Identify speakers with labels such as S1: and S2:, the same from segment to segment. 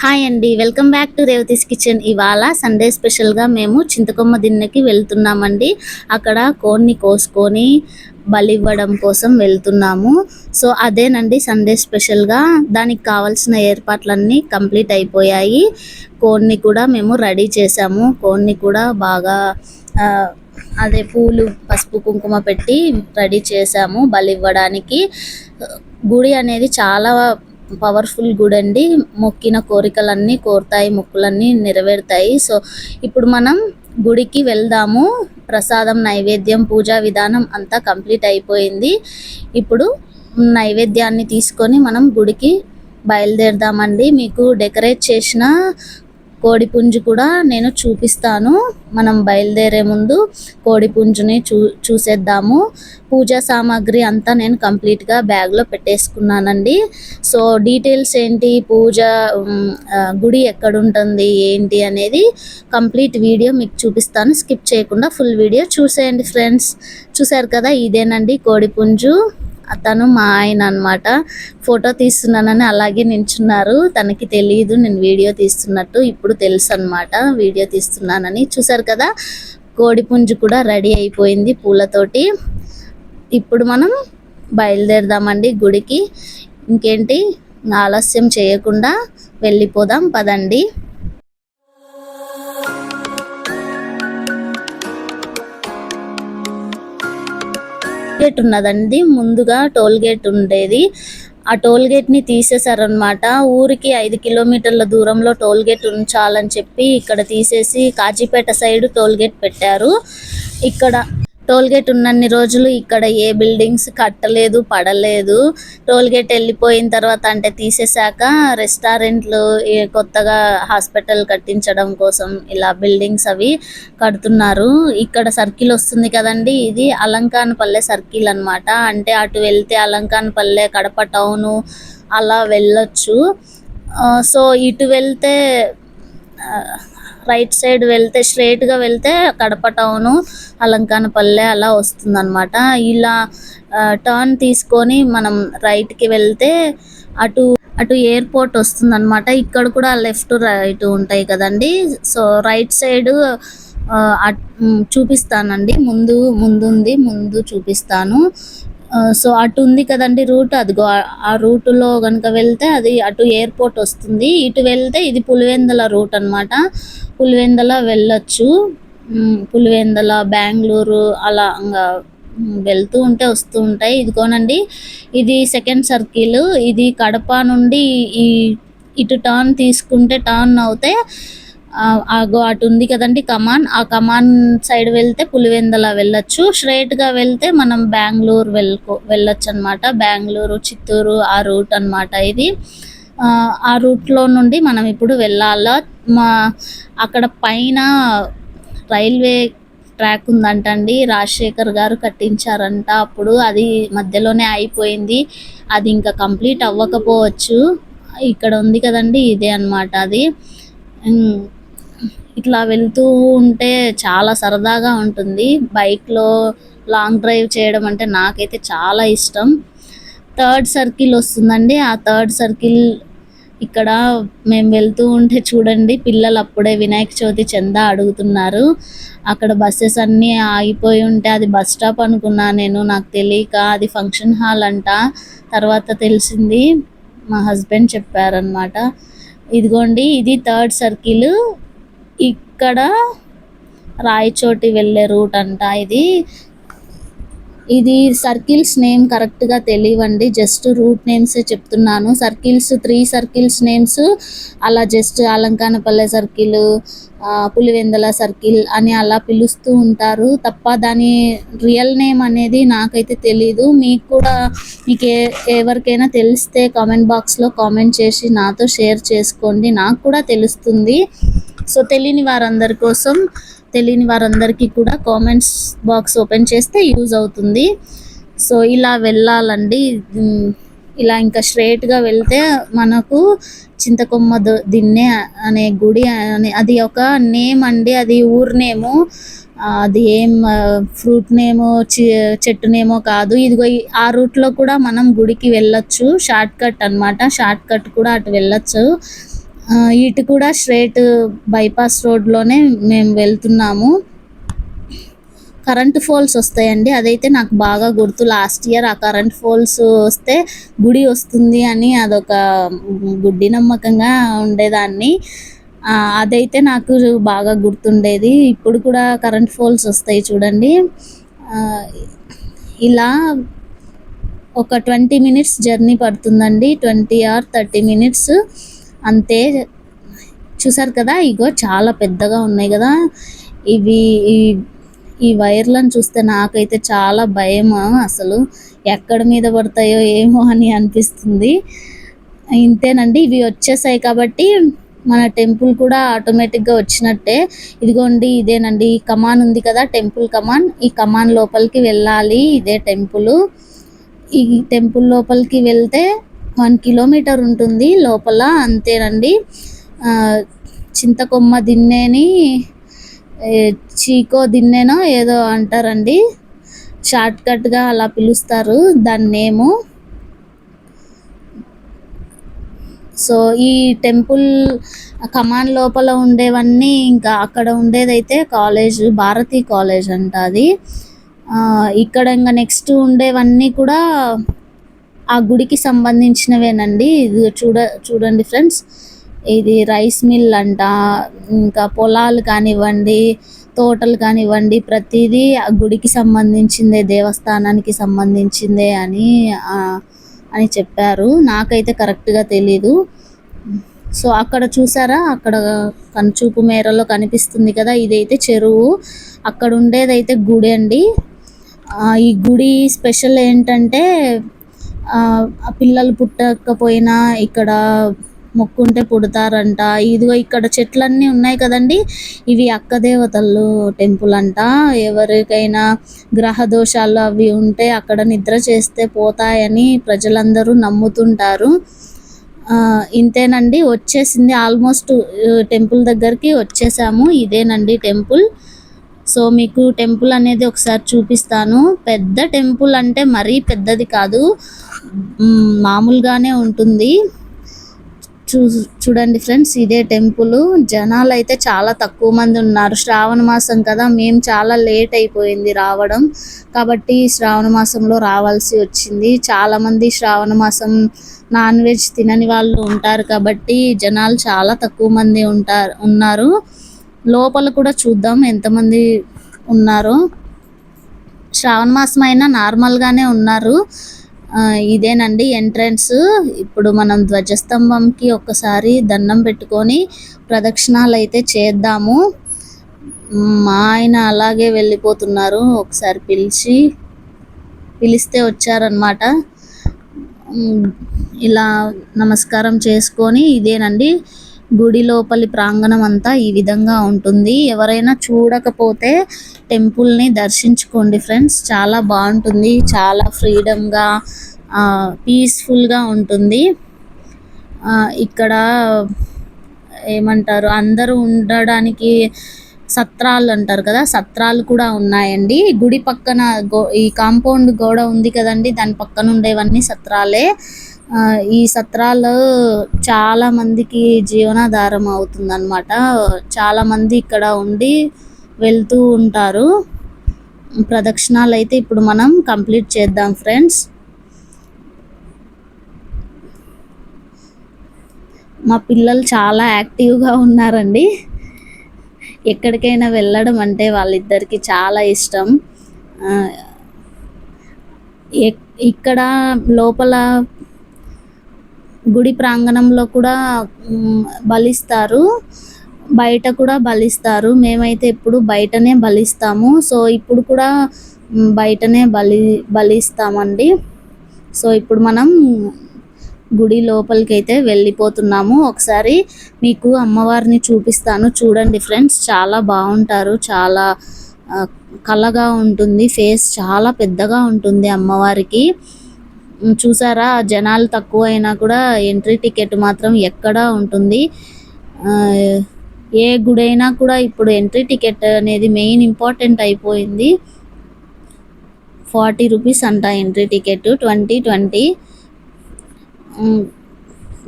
S1: Hi అండి welcome back to Revathi's kitchen. ఇవాళ Sunday స్పెషల్గా మేము చింతకొమ్మ దిన్నెకి వెళ్తున్నామండి. అక్కడ కోడిని కోసుకొని బలి ఇవ్వడం కోసం వెళ్తున్నాము. సో అదేనండి సండే స్పెషల్గా. దానికి కావాల్సిన ఏర్పాట్లన్నీ కంప్లీట్ అయిపోయాయి. కోడిని కూడా మేము రెడీ చేసాము. కోడిని కూడా బాగా అదే పూలు పసుపు కుంకుమ పెట్టి రెడీ చేసాము బలి ఇవ్వడానికి గుడి అనేది చాలా పవర్ఫుల్ గుడి అండి. మొక్కిన కోరికలన్నీ కోరుతాయి మొక్కులన్నీ నెరవేరుతాయి. సో ఇప్పుడు మనం గుడికి వెళ్దాము. ప్రసాదం నైవేద్యం పూజా విధానం అంతా కంప్లీట్ అయిపోయింది. ఇప్పుడు నైవేద్యాన్ని తీసుకొని మనం గుడికి బయలుదేరదామండి. మీకు డెకరేట్ చేసిన కోడిపుంజు కూడా నేను చూపిస్తాను. మనం బయలుదేరే ముందు కోడిపుంజుని చూ చూసేద్దాము. పూజా సామాగ్రి అంతా నేను కంప్లీట్గా బ్యాగ్లో పెట్టేసుకున్నానండి. సో డీటెయిల్స్ ఏంటి? పూజ గుడి ఎక్కడ ఉంటుంది ఏంటి అనేది కంప్లీట్ వీడియో మీకు చూపిస్తాను. స్కిప్ చేయకుండా ఫుల్ వీడియో చూసేయండి ఫ్రెండ్స్. చూసారు కదా ఇదేనండి కోడిపుంజు. అతను మా ఆయన అనమాట ఫోటో తీస్తున్నానని అలాగే నించున్నారు. తనకి తెలియదు నేను వీడియో తీస్తున్నట్టు ఇప్పుడు తెలుసు అనమాట వీడియో తీస్తున్నానని. చూసారు కదా కోడిపుంజు కూడా రెడీ అయిపోయింది పూలతోటి. ఇప్పుడు మనం బయలుదేరదామండి గుడికి. ఇంకేంటి? ఆలస్యం చేయకుండా వెళ్ళిపోదాం పదండి. గేట్ ఉన్నదండి. ముందుగా టోల్ గేట్ ఉండేది. ఆ టోల్ గేట్ని తీసేశారనమాట ఊరికి ఐదు కిలోమీటర్ల దూరంలో టోల్ గేట్ ఉంచాలని చెప్పి ఇక్కడ తీసేసి కాజీపేట సైడ్ టోల్ గేట్ పెట్టారు. ఇక్కడ టోల్గేట్ ఉన్నన్ని రోజులు ఇక్కడ ఏ బిల్డింగ్స్ కట్టలేదు పడలేదు. టోల్గేట్ వెళ్ళిపోయిన తర్వాత అంటే తీసేశాక రెస్టారెంట్లు ఏ కొత్తగా హాస్పిటల్ కట్టించడం కోసం ఇలా బిల్డింగ్స్ అవి కడుతున్నారు. ఇక్కడ సర్కిల్ వస్తుంది కదండి ఇది అలంకానపల్లె సర్కిల్ అన్నమాట. అంటే అటు వెళ్తే అలంకానపల్లె కడప టౌను అలా వెళ్ళొచ్చు. సో ఇటు వెళ్తే రైట్ సైడ్ వెళ్తే straight గా వెళ్తే కడప టౌను అలంకానపల్లె అలా వస్తుందన్నమాట. ఇలా టర్న్ తీసుకొని మనం రైట్కి కి వెళ్తే అటు అటు ఎయిర్పోర్ట్ వస్తుందన్నమాట. ఇక్కడ కూడా లెఫ్ట్ రైట్ ఉంటాయి కదండి. సో రైట్ సైడ్ చూపిస్తానండి. ముందు ముందుంది ముందు చూపిస్తాను. సో అటు ఉంది కదండి రూట్. అదిగో ఆ- రూటులో కనుక వెళ్తే అది అటు ఎయిర్పోర్ట్ వస్తుంది. ఇటు వెళ్తే ఇది పులివెందుల రూట్ అన్నమాట. పులివెందల వెళ్ళొచ్చు. పులివెందల బెంగళూరు అలా ఇంకా వెళ్తూ ఉంటే వస్తూ ఉంటాయి. ఇదిగోనండి ఇది సెకండ్ సర్కిల్. ఇది కడప నుండి ఈ ఇటు టర్న్ తీసుకుంటే టర్న్ అవుతే ఆ, అగో అటు ఉంది కదండి కమాన్. ఆ కమాన్ సైడ్ వెళ్తే పులివెందల వెళ్ళొచ్చు. స్ట్రైట్గా వెళ్తే మనం బెంగళూరు వెళ్ళకో వెళ్ళొచ్చు అనమాట బెంగళూరు చిత్తూరు ఆ రూట్ అన్నమాట ఇది. ఆ, రూట్లో నుండి మనం ఇప్పుడు వెళ్ళాలా. మా అక్కడ పైన రైల్వే ట్రాక్ ఉందంటండి. రాజశేఖర్ గారు కట్టించారంట. అప్పుడు అది మధ్యలోనే అయిపోయింది. అది ఇంకా కంప్లీట్ అవ్వకపోవచ్చు. ఇక్కడ ఉంది కదండి ఇదే అన్నమాట అది. ఇట్లా వెళ్తూ ఉంటే చాలా సరదాగా ఉంటుంది. బైక్లో లాంగ్ డ్రైవ్ చేయడం అంటే నాకైతే చాలా ఇష్టం. థర్డ్ సర్కిల్ వస్తుందండి. ఆ థర్డ్ సర్కిల్ ఇక్కడ మేము వెళ్తూ ఉంటే చూడండి పిల్లలు అప్పుడే వినాయక చవితి చందా అడుగుతున్నారు. అక్కడ బస్సెస్ అన్నీ ఆగిపోయి ఉంటే అది బస్ స్టాప్ అనుకున్నా నేను నాకు తెలియక అది ఫంక్షన్ హాల్ అంట. తర్వాత తెలిసింది మా హస్బెండ్ చెప్పారనమాట ఇదిగోండి ఇది థర్డ్ సర్కిల్ ఇక్కడ రాయచోటి వెళ్ళే రూట్ అంట ఇది. ఇది సర్కిల్స్ నేమ్ కరెక్ట్గా తెలియవండి. జస్ట్ రూట్ నేమ్స్ చెప్తున్నాను. సర్కిల్స్ త్రీ సర్కిల్స్ నేమ్స్ అలా just Alankanapalle circle Pulivendula circle అని అలా పిలుస్తూ ఉంటారు. తప్ప దాని రియల్ నేమ్ అనేది నాకైతే తెలీదు. మీకు కూడా మీకు ఏ ఎవరికైనా తెలిస్తే కామెంట్ బాక్స్లో కామెంట్ చేసి నాతో షేర్ చేసుకోండి. నాకు కూడా తెలుస్తుంది. సో తెలియని వారందరి కోసం తెలియని వారందరికీ కూడా కామెంట్స్ బాక్స్ ఓపెన్ చేస్తే యూజ్ అవుతుంది. సో ఇలా వెళ్ళాలండి. ఇలా ఇంకా స్ట్రేట్గా వెళ్తే మనకు చింతకొమ్మ దొ- దిన్నె అనే గుడి అనే అది ఒక నేమ్ అండి. అది ఊరు నేము. అది ఏం ఫ్రూట్ నేమో చెట్టు నేమో కాదు. ఇదిగో ఈ- ఆ రూట్లో కూడా మనం గుడికి వెళ్ళొచ్చు. షార్ట్ కట్ అన్నమాట. షార్ట్ కట్ కూడా అటు వెళ్ళొచ్చు. ఇటు కూడా స్ట్రేట్ బైపాస్ రోడ్లోనే మేము వెళ్తున్నాము. కరెంట్ ఫోల్స్ వస్తాయండి. అదైతే నాకు బాగా గుర్తు. లాస్ట్ ఇయర్ ఆ కరెంట్ ఫోల్స్ వస్తే గుడి వస్తుంది అని అదొక గుడ్డి నమ్మకంగా ఉండేదాన్ని. అదైతే నాకు బాగా గుర్తుండేది. ఇప్పుడు కూడా కరెంట్ ఫోల్స్ వస్తాయి చూడండి. ఇలా ఒక ట్వంటీ మినిట్స్ జర్నీ పడుతుందండి. Twenty or thirty minutes. అంతే. చూసారు కదా ఇగో చాలా పెద్దగా ఉన్నాయి కదా. ఇవి ఈ ఈ వైర్లను చూస్తే నాకైతే చాలా భయం అసలు. ఎక్కడ మీద పడతాయో ఏమో అని అనిపిస్తుంది. ఇంతేనండి ఇవి వచ్చేసాయి కాబట్టి మన టెంపుల్ కూడా ఆటోమేటిక్గా వచ్చినట్టే. ఇదిగోండి ఇదేనండి ఈ కమాన్ ఉంది కదా టెంపుల్ కమాన్. ఈ కమాన్ లోపలికి వెళ్ళాలి ఇదే టెంపుల్. ఈ టెంపుల్ లోపలికి వెళ్తే వన్ కిలోమీటర్ ఉంటుంది లోపల అంతేనండి. చింతకొమ్మ దిన్నేని చీకో దిన్నేనో ఏదో అంటారండి. షార్ట్ కట్గా అలా పిలుస్తారు దాని నేము. సో ఈ టెంపుల్ కమాన్ లోపల ఉండేవన్నీ ఇంకా అక్కడ ఉండేదైతే కాలేజ్ భారతీ కాలేజ్ అంట అది. ఇక్కడ ఇంకా నెక్స్ట్ ఉండేవన్నీ కూడా ఆ గుడికి సంబంధించినవేనండి. ఇది చూడ చూడండి ఫ్రెండ్స్. ఇది రైస్ మిల్ అంట. ఇంకా పొలాలు కానివ్వండి తోటలు కానివ్వండి ప్రతిదీ ఆ గుడికి సంబంధించిందే దేవస్థానానికి సంబంధించిందే అని అని చెప్పారు. నాకైతే కరెక్ట్గా తెలీదు. సో అక్కడ చూసారా? అక్కడ కనుచూపు మేరలో కనిపిస్తుంది కదా ఇదైతే చెరువు. అక్కడ ఉండేదైతే గుడి అండి. ఈ గుడి స్పెషల్ ఏంటంటే పిల్లలు పుట్టకపోయినా ఇక్కడ మొక్కుంటే పుడతారంట. ఇదిగో ఇక్కడ చెట్లన్నీ ఉన్నాయి కదండి. ఇవి అక్క దేవతలు టెంపుల్ అంట ఎవరికైనా గ్రహ దోషాలు అవి ఉంటే అక్కడ నిద్ర చేస్తే పోతాయని ప్రజలందరూ నమ్ముతుంటారు. ఇంతేనండి. వచ్చేసింది ఆల్మోస్ట్ టెంపుల్ దగ్గరికి వచ్చేసాము. ఇదేనండి టెంపుల్. సో మీకు టెంపుల్ అనేది ఒకసారి చూపిస్తాను. పెద్ద టెంపుల్ అంటే మరీ పెద్దది కాదు. మామూలుగానే ఉంటుంది. చూ చూడండి ఫ్రెండ్స్ ఇదే టెంపుల్. జనాలు అయితే చాలా తక్కువ మంది ఉన్నారు. శ్రావణ మాసం కదా మేము చాలా లేట్ అయిపోయింది రావడం. కాబట్టి శ్రావణ మాసంలో రావాల్సి వచ్చింది. చాలామంది శ్రావణ మాసం నాన్ వెజ్ తినని వాళ్ళు ఉంటారు కాబట్టి జనాలు చాలా తక్కువ మంది ఉంటారు ఉన్నారు. లోపల కూడా చూద్దాం ఎంతమంది ఉన్నారో. శ్రావణ మాసం అయినా నార్మల్గానే ఉన్నారు. ఇదేనండి ఎంట్రన్స్ ఇప్పుడు మనం ధ్వజస్తంభంకి ఒక్కసారి దండం పెట్టుకొని ప్రదక్షిణాలు అయితే చేద్దాము. మా ఆయన అలాగే వెళ్ళిపోతున్నారు. ఒకసారి పిలిచి పిలిస్తే వచ్చారనమాట ఇలా నమస్కారం చేసుకొని ఇదేనండి. గుడి లోపలి ప్రాంగణం అంతా ఈ విధంగా ఉంటుంది. ఎవరైనా చూడకపోతే టెంపుల్ని దర్శించుకోండి ఫ్రెండ్స్. చాలా బాగుంటుంది. చాలా ఫ్రీడమ్గా పీస్ఫుల్గా ఉంటుంది. ఇక్కడ ఏమంటారు? అందరూ ఉండడానికి సత్రాలు అంటారు కదా? సత్రాలు కూడా ఉన్నాయండి. గుడి పక్కన గో ఈ కాంపౌండ్ గోడ ఉంది కదండి. దాని పక్కన ఉండేవన్నీ సత్రాలే. ఈ సత్రాలు చాలా మందికి జీవనాధారం అవుతుందన్నమాట. చాలా మంది ఇక్కడ ఉండి వెళ్తూ ఉంటారు. ప్రదక్షిణాలు అయితే ఇప్పుడు మనం కంప్లీట్ చేద్దాం ఫ్రెండ్స్. మా పిల్లలు చాలా యాక్టివ్గా ఉన్నారండి. ఎక్కడికైనా వెళ్ళడం అంటే వాళ్ళిద్దరికి చాలా ఇష్టం. ఇక్కడ లోపల గుడి ప్రాంగణంలో కూడా బలిస్తారు. బయట కూడా బలిస్తారు. మేమైతే ఎప్పుడు బయటనే బలిస్తాము. సో ఇప్పుడు కూడా బయటనే బలి బలిస్తామండి. సో ఇప్పుడు మనం గుడి లోపలికి అయితే వెళ్ళిపోతున్నాము. ఒకసారి మీకు అమ్మవారిని చూపిస్తాను. చూడండి ఫ్రెండ్స్ చాలా బాగుంటారు. చాలా కలగా ఉంటుంది. ఫేస్ చాలా పెద్దగా ఉంటుంది అమ్మవారికి. చూసారా జనాలు తక్కువ అయినా కూడా ఎంట్రీ టికెట్ మాత్రం ఎక్కడా ఉంటుంది. ఏ గుడైనా కూడా ఇప్పుడు ఎంట్రీ టికెట్ అనేది మెయిన్ ఇంపార్టెంట్ అయిపోయింది. ఫార్టీ రూపీస్ అంట ఎంట్రీ టికెట్ ట్వంటీ ట్వంటీ.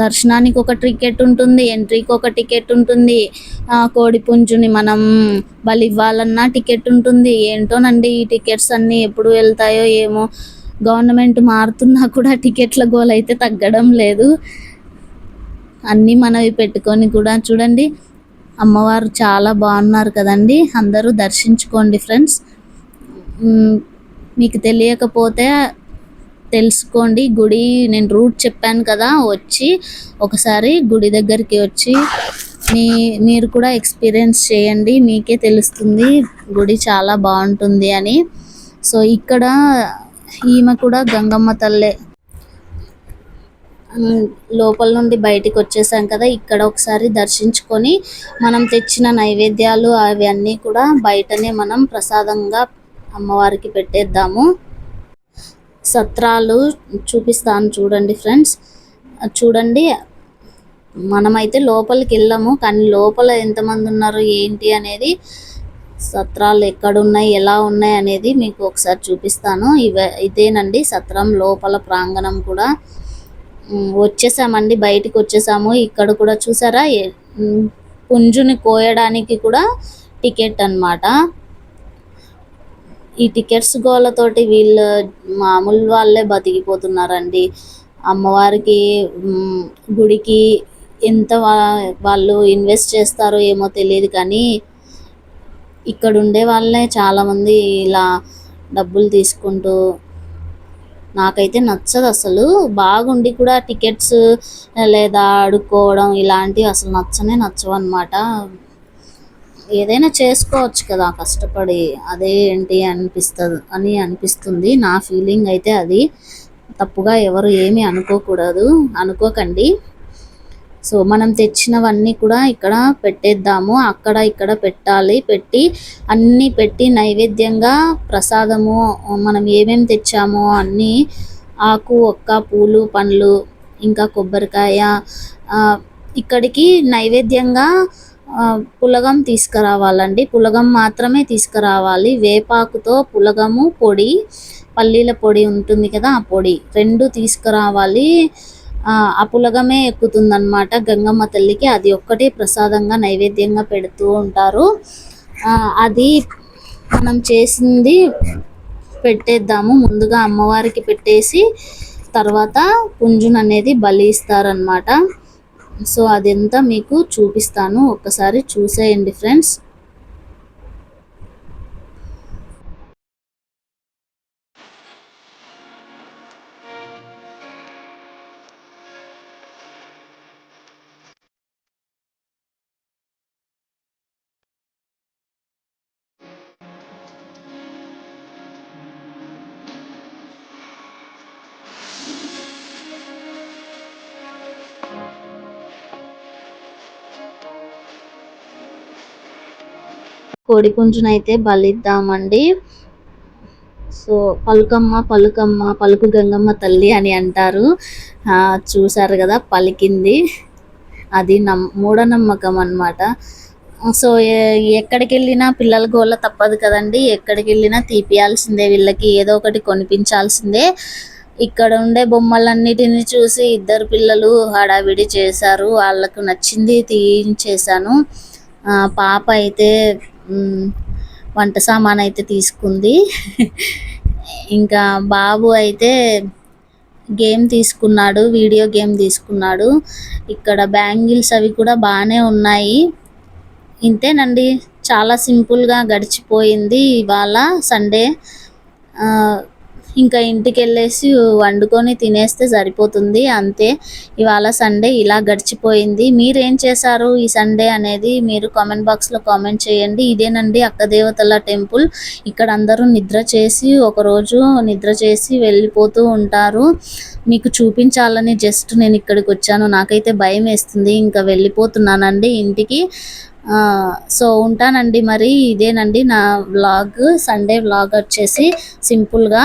S1: దర్శనానికి ఒక టికెట్ ఉంటుంది ఎంట్రీకి ఒక టికెట్ ఉంటుంది. కోడి పుంజుని మనం బలి ఇవ్వాలన్నా టికెట్ ఉంటుంది. ఏంటోనండి ఈ టికెట్స్ అన్నీ ఎప్పుడు వెళ్తాయో ఏమో. గవర్నమెంట్ మారుతున్నా కూడా టికెట్ల గోల్ అయితే తగ్గడం లేదు. అన్నీ మనవి పెట్టుకొని కూడా చూడండి. అమ్మవారు చాలా బాగున్నారు కదండి. అందరూ దర్శించుకోండి ఫ్రెండ్స్. మీకు తెలియకపోతే తెలుసుకోండి. గుడి నేను రూట్ చెప్పాను కదా వచ్చి ఒకసారి గుడి దగ్గరికి వచ్చి మీ మీరు కూడా ఎక్స్పీరియన్స్ చేయండి. మీకే తెలుస్తుంది గుడి చాలా బాగుంటుంది అని. సో ఇక్కడ ఈమె కూడా గంగమ్మ తల్లే. లోపల నుండి బయటికి వచ్చేసాం కదా ఇక్కడ ఒకసారి దర్శించుకొని మనం తెచ్చిన నైవేద్యాలు అవన్నీ కూడా బయటనే మనం ప్రసాదంగా అమ్మవారికి పెట్టేద్దాము. సత్రాలు చూపిస్తాను చూడండి ఫ్రెండ్స్. చూడండి మనమైతే లోపలికి వెళ్ళాము కానీ లోపల ఎంతమంది ఉన్నారు ఏంటి అనేది సత్రాలు ఎక్కడున్నాయి ఎలా ఉన్నాయి అనేది మీకు ఒకసారి చూపిస్తాను. ఇవే ఇదేనండి సత్రం లోపల ప్రాంగణం కూడా. వచ్చేసామండి బయటికి వచ్చేసాము. ఇక్కడ కూడా చూసారా? పుంజుని కోయడానికి కూడా టికెట్ అనమాట ఈ టికెట్స్ గోళ్ళతోటి వీళ్ళు మామూలు వాళ్ళే బతికిపోతున్నారండి. అమ్మవారికి గుడికి ఎంత వాళ్ళు ఇన్వెస్ట్ చేస్తారో ఏమో తెలియదు కానీ ఇక్కడ ఉండే వాళ్ళే చాలామంది ఇలా డబ్బులు తీసుకుంటూ నాకైతే నచ్చదు అసలు. బాగుండి కూడా టికెట్స్ లేదా అడుక్కోవడం ఇలాంటివి అసలు నచ్చనే నచ్చవు అనమాట ఏదైనా చేసుకోవచ్చు కదా కష్టపడి. అదే ఏంటి అనిపిస్తుంది అని అనిపిస్తుంది. నా ఫీలింగ్ అయితే అది. తప్పుగా ఎవరు ఏమీ అనుకోకూడదు. అనుకోకండి. సో మనం తెచ్చినవన్నీ కూడా ఇక్కడ పెట్టేద్దాము. అక్కడ ఇక్కడ పెట్టాలి. పెట్టి అన్నీ పెట్టి నైవేద్యంగా ప్రసాదము మనం ఏమేమి తెచ్చామో అన్నీ ఆకు ఒక్క పూలు పండ్లు ఇంకా కొబ్బరికాయ ఇక్కడికి నైవేద్యంగా పులగం తీసుకురావాలండి. పులగం మాత్రమే తీసుకురావాలి. వేపాకుతో పులగము పొడి పల్లీల పొడి ఉంటుంది కదా ఆ పొడి. రెండు తీసుకురావాలి. ఆ పులగమే ఎక్కుతుందన్నమాట. గంగమ్మ తల్లికి అది ఒక్కటే ప్రసాదంగా నైవేద్యంగా పెడుతూ ఉంటారు. అది మనం చేసింది పెట్టేద్దాము. ముందుగా అమ్మవారికి పెట్టేసి తర్వాత పుంజున్ అనేది బలి ఇస్తారనమాట సో అదంతా మీకు చూపిస్తాను. ఒక్కసారి చూసేయండి ఫ్రెండ్స్. కోడి పుంజునైతే బలిద్దామండి. సో పలుకమ్మ పలుకమ్మ పలుకు గంగమ్మ తల్లి అని అంటారు. చూసారు కదా పలికింది. అది నమ్ మూఢనమ్మకం అనమాట సో ఎక్కడికి వెళ్ళినా పిల్లల గోళ్ళ తప్పదు కదండి. ఎక్కడికి వెళ్ళినా తీపియాల్సిందే వీళ్ళకి. ఏదో ఒకటి కొనిపించాల్సిందే. ఇక్కడ ఉండే బొమ్మలన్నిటిని చూసి ఇద్దరు పిల్లలు హడావిడి చేశారు. వాళ్ళకు నచ్చింది తీయించేశాను. పాప అయితే వంట సామాన్ అయితే తీసుకుంది. ఇంకా బాబు అయితే గేమ్ తీసుకున్నాడు వీడియో గేమ్ తీసుకున్నాడు. ఇక్కడ బ్యాంగిల్స్ అవి కూడా బాగానే ఉన్నాయి. ఇంతేనండి. చాలా సింపుల్గా గడిచిపోయింది ఇవాళ సండే. ఇంకా ఇంటికి వెళ్ళేసి వండుకొని తినేస్తే సరిపోతుంది. అంతే. ఇవాళ సండే ఇలా గడిచిపోయింది. మీరేం చేశారు ఈ సండే అనేది మీరు కామెంట్ బాక్స్లో కామెంట్ చేయండి. ఇదేనండి అక్క దేవతల టెంపుల్. ఇక్కడ అందరూ నిద్ర చేసి ఒకరోజు నిద్ర చేసి వెళ్ళిపోతూ ఉంటారు. మీకు చూపించాలని జస్ట్ నేను ఇక్కడికి వచ్చాను. నాకైతే భయం వేస్తుంది. ఇంకా వెళ్ళిపోతున్నానండి ఇంటికి. సో ఉంటానండి మరి. ఇదేనండి నా వ్లాగ్. సండే వ్లాగ్ వచ్చేసి సింపుల్గా